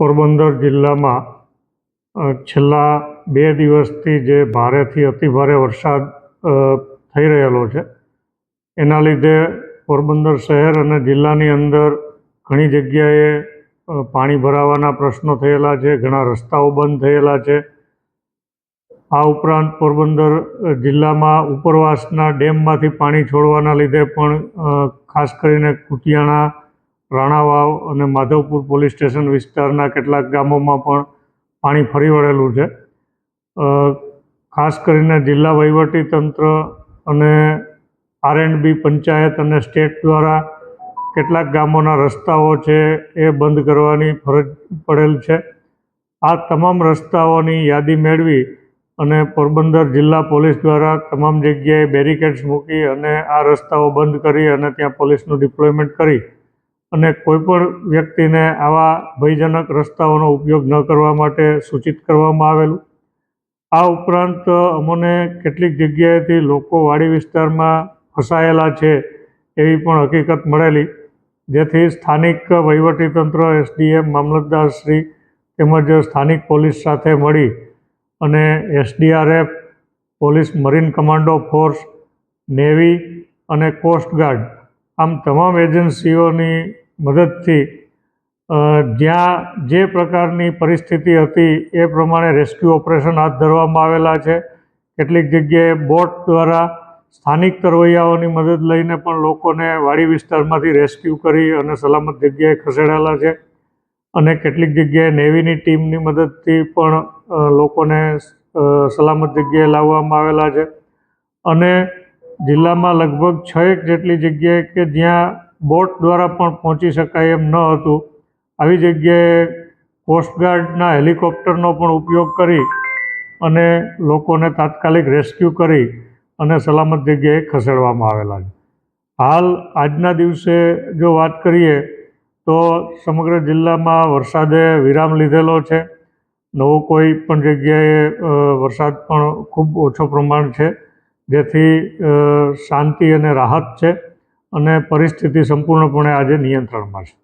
પોરબંદર જિલ્લામાં છેલ્લા બે દિવસથી જે ભારેથી અતિભારે વરસાદ થઈ રહેલો છે, એના લીધે પોરબંદર શહેર અને જિલ્લાની અંદર ઘણી જગ્યાએ પાણી ભરાવાના પ્રશ્નો થયેલા છે, ઘણા રસ્તાઓ બંધ થયેલા છે. આ ઉપરાંત પોરબંદર જિલ્લામાં ઉપરવાસના ડેમમાંથી પાણી છોડવાના લીધે પણ ખાસ કરીને કુતિયાણા રાણાવાવ અને માધવપુર પોલીસ સ્ટેશન વિસ્તારના કેટલાક ગામોમાં પણ પાણી ફરી વળેલું છે. ખાસ કરીને જિલ્લા વહીવટી તંત્ર અને આર એન્ડ બી પંચાયત અને સ્ટેટ દ્વારા કેટલાક ગામોના રસ્તાઓ છે એ બંધ કરવાની ફરજ પડેલ છે. આ તમામ રસ્તાઓની યાદી મેળવી અને પોરબંદર જિલ્લા પોલીસ દ્વારા તમામ જગ્યાએ બેરિકેડ્સ મૂકી અને આ રસ્તાઓ બંધ કરી અને ત્યાં પોલીસનું ડિપ્લોયમેન્ટ કરી અને કોઈપણ વ્યક્તિને આવા ભયજનક રસ્તાઓનો ઉપયોગ ન કરવા માટે સૂચિત કરવામાં આવેલું. આ ઉપરાંત અમને કેટલીક જગ્યાએથી લોકો વાડી વિસ્તારમાં ફસાયેલા છે એવી પણ હકીકત મળેલી. જેથી સ્થાનિક વહીવટીતંત્ર એસડીએમ મામલતદારશ્રી તેમજ સ્થાનિક પોલીસ સાથે મળી અને SDRF police marine commando force, navy અને કોસ્ટગાર્ડ આમ તમામ એજન્સીઓની મદદથી જ્યાં જે પ્રકારની પરિસ્થિતિ હતી એ પ્રમાણે રેસ્ક્યુ ઓપરેશન હાથ ધરવામાં આવેલા છે. કેટલીક જગ્યાએ બોટ દ્વારા સ્થાનિક તરવૈયાઓની મદદ લઈને પણ લોકોને વાડી વિસ્તારમાંથી રેસ્ક્યુ કરી અને સલામત જગ્યાએ ખસેડાયેલા છે. અને કેટલીક જગ્યાએ નેવીની ટીમની મદદથી પણ લોકોને સલામત જગ્યાએ લાવવામાં આવેલા છે. અને જિલ્લામાં લગભગ છ એક જેટલી જગ્યાએ કે જ્યાં બોટ દ્વારા પણ પહોંચી શકાય એમ ન હતું, આવી જગ્યાએ કોસ્ટગાર્ડના હેલિકોપ્ટરનો પણ ઉપયોગ કરી અને લોકોને તાત્કાલિક રેસ્ક્યુ કરી અને સલામત જગ્યાએ ખસેડવામાં આવેલા છે. હાલ આજના દિવસે જો વાત કરીએ તો સમગ્ર જિલ્લામાં વરસાદે વિરામ લીધેલો છે. નવો કોઈ પણ જગ્યાએ વરસાદ પણ ખૂબ ઓછો પ્રમાણ છે. જેથી શાંતિ અને રાહત છે અને પરિસ્થિતિ સંપૂર્ણપણે આજે નિયંત્રણમાં છે.